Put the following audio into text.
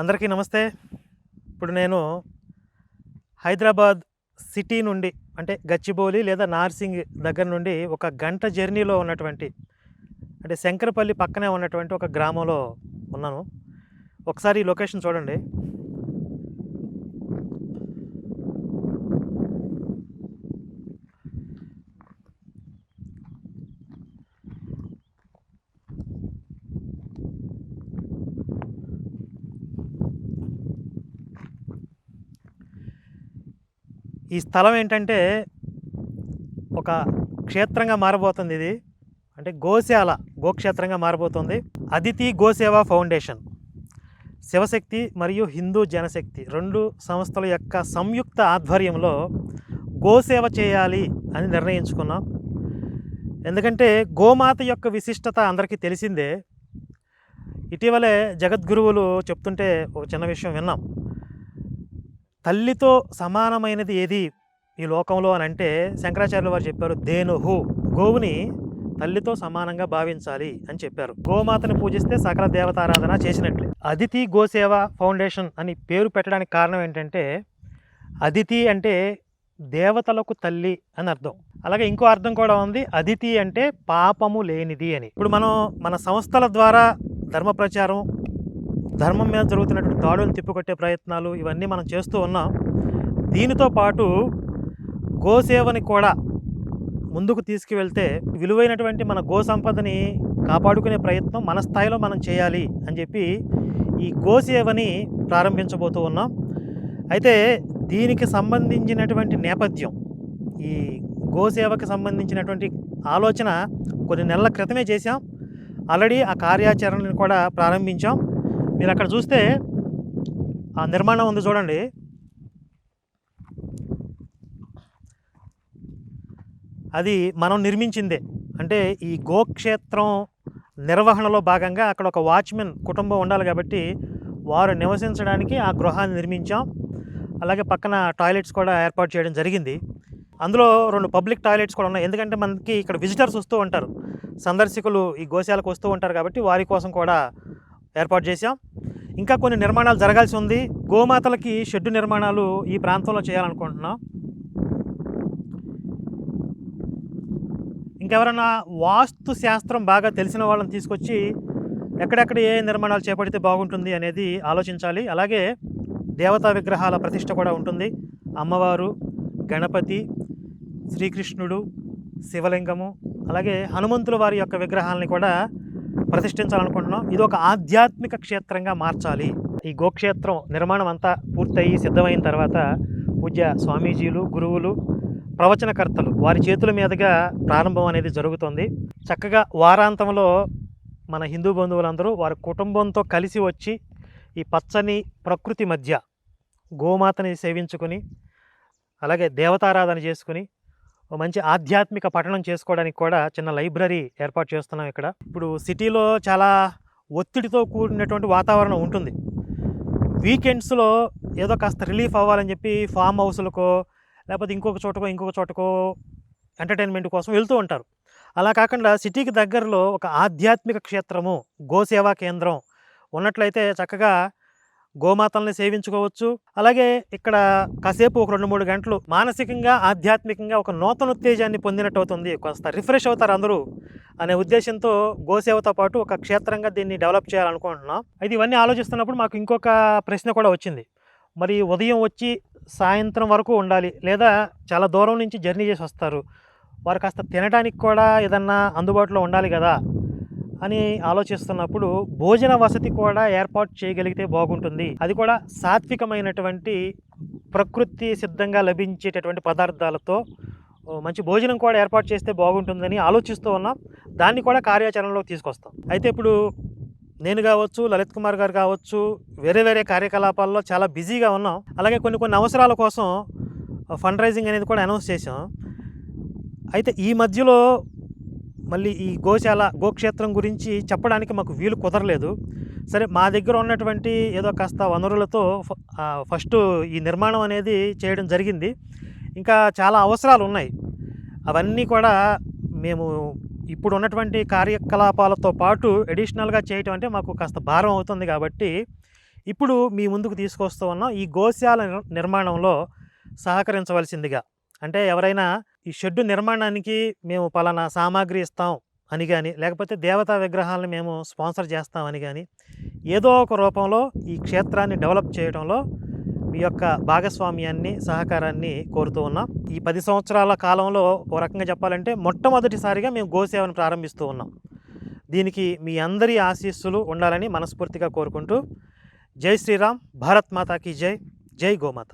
అందరికీ నమస్తే. ఇప్పుడు నేను హైదరాబాద్ సిటీ నుండి అంటే గచ్చిబౌలి లేదా నార్సింగ్ దగ్గర నుండి ఒక గంట జర్నీలో ఉన్నటువంటి అంటే శంకరపల్లి పక్కనే ఉన్నటువంటి ఒక గ్రామంలో ఉన్నాను. ఒకసారి ఈ లొకేషన్ చూడండి. ఈ స్థలం ఏంటంటే ఒక క్షేత్రంగా మారబోతుంది ఇది. అంటే గోశాల గోక్షేత్రంగా మారబోతుంది. అదితి గోసేవ ఫౌండేషన్. శివశక్తి మరియు హిందూ జనశక్తి రెండు సంస్థల యొక్క సంయుక్త ఆధ్వర్యంలో గోసేవ చేయాలి అని నిర్ణయించుకున్నాం. ఎందుకంటే గోమాత యొక్క విశిష్టత అందరికీ తెలిసిందే. ఇటీవలే జగద్గురువులు చెప్తుంటే ఒక చిన్న విషయం విన్నాం. తల్లితో సమానమైనది ఏది ఈ లోకంలో అని అంటే శంకరాచార్యుల వారు చెప్పారు దేనుహు గోవుని తల్లితో సమానంగా భావించాలి అని చెప్పారు. గోమాతను పూజిస్తే సకల దేవతారాధన చేసినట్లే. అదితి గోసేవ ఫౌండేషన్ అని పేరు పెట్టడానికి కారణం ఏంటంటే అదితి అంటే దేవతలకు తల్లి అని అర్థం. అలాగే ఇంకో అర్థం కూడా ఉంది అదితి అంటే పాపము లేనిది అని. ఇప్పుడు మనం మన సంస్థల ద్వారా ధర్మ ప్రచారం ధర్మం మీద జరుగుతున్నటువంటి దాడులను తిప్పికొట్టే ప్రయత్నాలు ఇవన్నీ మనం చేస్తూ ఉన్నాం. దీనితో పాటు గోసేవని కూడా ముందుకు తీసుకువెళ్తే విలువైనటువంటి మన గో సంపదని కాపాడుకునే ప్రయత్నం మన స్థాయిలో మనం చేయాలి అని చెప్పి ఈ గోసేవని ప్రారంభించబోతూ ఉన్నాం. అయితే దీనికి సంబంధించినటువంటి నేపథ్యం ఈ గోసేవకి సంబంధించినటువంటి ఆలోచన కొన్ని నెలల క్రితమే చేశాం. ఆల్రెడీ ఆ కార్యాచరణను కూడా ప్రారంభించాం. మీరు అక్కడ చూస్తే ఆ నిర్మాణం ఉంది చూడండి. అది మనం నిర్మించిందే. అంటే ఈ గోక్షేత్రం నిర్వహణలో భాగంగా అక్కడ ఒక వాచ్మెన్ కుటుంబం ఉండాలి కాబట్టి వారు నివసించడానికి ఆ గృహాన్ని నిర్మించాం. అలాగే పక్కన టాయిలెట్స్ కూడా ఏర్పాటు చేయడం జరిగింది. అందులో రెండు పబ్లిక్ టాయిలెట్స్ కూడా ఉన్నాయి. ఎందుకంటే మనకి ఇక్కడ విజిటర్స్ వస్తూ ఉంటారు. సందర్శకులు ఈ గోశాలకు వస్తూ ఉంటారు కాబట్టి వారి కోసం కూడా ఏర్పాటు చేశాం. ఇంకా కొన్ని నిర్మాణాలు జరగాల్సి ఉంది. గోమాతలకి షెడ్డు నిర్మాణాలు ఈ ప్రాంతంలో చేయాలనుకుంటున్నాం. ఇంకెవరైనా వాస్తు శాస్త్రం బాగా తెలిసిన వాళ్ళని తీసుకొచ్చి ఎక్కడెక్కడ ఏ నిర్మాణాలు చేపడితే బాగుంటుంది అనేది ఆలోచించాలి. అలాగే దేవతా విగ్రహాల ప్రతిష్ట కూడా ఉంటుంది. అమ్మవారు గణపతి శ్రీకృష్ణుడు శివలింగము అలాగే హనుమంతుల వారి యొక్క విగ్రహాలని కూడా ప్రతిష్ఠించాలనుకుంటున్నాం. ఇది ఒక ఆధ్యాత్మిక క్షేత్రంగా మార్చాలి. ఈ గోక్షేత్రం నిర్మాణం అంతా పూర్తయి సిద్ధమైన తర్వాత పూజ్య స్వామీజీలు గురువులు ప్రవచనకర్తలు వారి చేతుల మీదుగా ప్రారంభం అనేది జరుగుతుంది. చక్కగా వారాంతంలో మన హిందూ బంధువులందరూ వారి కుటుంబంతో కలిసి వచ్చి ఈ పచ్చని ప్రకృతి మధ్య గోమాతని సేవించుకొని అలాగే దేవతారాధన చేసుకుని ఓ మంచి ఆధ్యాత్మిక పఠనం చేసుకోవడానికి కూడా చిన్న లైబ్రరీ ఏర్పాటు చేస్తున్నాం ఇక్కడ. ఇప్పుడు సిటీలో చాలా ఒత్తిడితో కూడినటువంటి వాతావరణం ఉంటుంది. వీకెండ్స్లో ఏదో కాస్త రిలీఫ్ అవ్వాలని చెప్పి ఫామ్ హౌస్లకో లేకపోతే ఇంకొక చోటకో ఇంకొక చోటకో ఎంటర్టైన్మెంట్ కోసం వెళ్తూ ఉంటారు. అలా కాకుండా సిటీకి దగ్గరలో ఒక ఆధ్యాత్మిక క్షేత్రము గోసేవా కేంద్రం ఉన్నట్లయితే చక్కగా గోమాతల్ని సేవించుకోవచ్చు. అలాగే ఇక్కడ కాసేపు ఒక రెండు మూడు గంటలు మానసికంగా ఆధ్యాత్మికంగా ఒక నూతన ఉత్తేజాన్ని పొందినట్టు అవుతుంది కొంత రిఫ్రెష్ అవుతారు అందరూ అనే ఉద్దేశంతో గోసేవతో పాటు ఒక క్షేత్రంగా దీన్ని డెవలప్ చేయాలనుకుంటున్నాం. అయితే ఇవన్నీ ఆలోచిస్తున్నప్పుడు మాకు ఇంకొక ప్రశ్న కూడా వచ్చింది. మరి ఉదయం వచ్చి సాయంత్రం వరకు ఉండాలి లేదా చాలా దూరం నుంచి జర్నీ చేసి వస్తారు. వారు కాస్త తినడానికి కూడా ఏదన్నా అందుబాటులో ఉండాలి కదా. అని ఆలోచిస్తున్నప్పుడు భోజన వసతి కూడా ఏర్పాటు చేయగలిగితే బాగుంటుంది. అది కూడా సాత్వికమైనటువంటి ప్రకృతి సిద్ధంగా లభించేటటువంటి పదార్థాలతో మంచి భోజనం కూడా ఏర్పాటు చేస్తే బాగుంటుందని ఆలోచిస్తూ ఉన్నాం. దాన్ని కూడా కార్యాచరణలోకి తీసుకొస్తాం. అయితే ఇప్పుడు నేను కావచ్చు లలిత్ కుమార్ గారు కావచ్చు వేరే వేరే కార్యకలాపాల్లో చాలా బిజీగా ఉన్నాం. అలాగే కొన్ని కొన్ని అవసరాల కోసం ఫండ్ రైజింగ్ అనేది కూడా అనౌన్స్ చేసాం అయితే ఈ మధ్యలో మళ్ళీ ఈ గోశాల గోక్షేత్రం గురించి చెప్పడానికి మాకు వీలు కుదరలేదు. సరే మా దగ్గర ఉన్నటువంటి ఏదో కాస్త వనరులతో ఫస్ట్ ఈ నిర్మాణం అనేది చేయడం జరిగింది. ఇంకా చాలా అవసరాలు ఉన్నాయి. అవన్నీ కూడా మేము ఇప్పుడు ఉన్నటువంటి కార్యకలాపాలతో పాటు అడిషనల్గా చేయటం అంటే మాకు కాస్త భారం అవుతుంది కాబట్టి ఇప్పుడు మీ ముందుకు తీసుకొస్తూ ఉన్నాం. ఈ గోశాల నిర్మాణంలో సహకరించవలసిందిగా. అంటే ఎవరైనా ఈ షెడ్డు నిర్మాణానికి మేము పలానా సామాగ్రి ఇస్తాం అని కానీ లేకపోతే దేవతా విగ్రహాలను మేము స్పాన్సర్ చేస్తామని కానీ ఏదో ఒక రూపంలో ఈ క్షేత్రాన్ని డెవలప్ చేయడంలో మీ యొక్క భాగస్వామ్యాన్ని సహకారాన్ని కోరుతూ ఉన్నాం. ఈ పది సంవత్సరాల కాలంలో ఓ రకంగా చెప్పాలంటే మొట్టమొదటిసారిగా మేము గోసేవను ప్రారంభిస్తూ ఉన్నాం. దీనికి మీ అందరి ఆశీస్సులు ఉండాలని మనస్ఫూర్తిగా కోరుకుంటూ జై శ్రీరామ్ భారత్ మాతాకి జై జై గోమాత.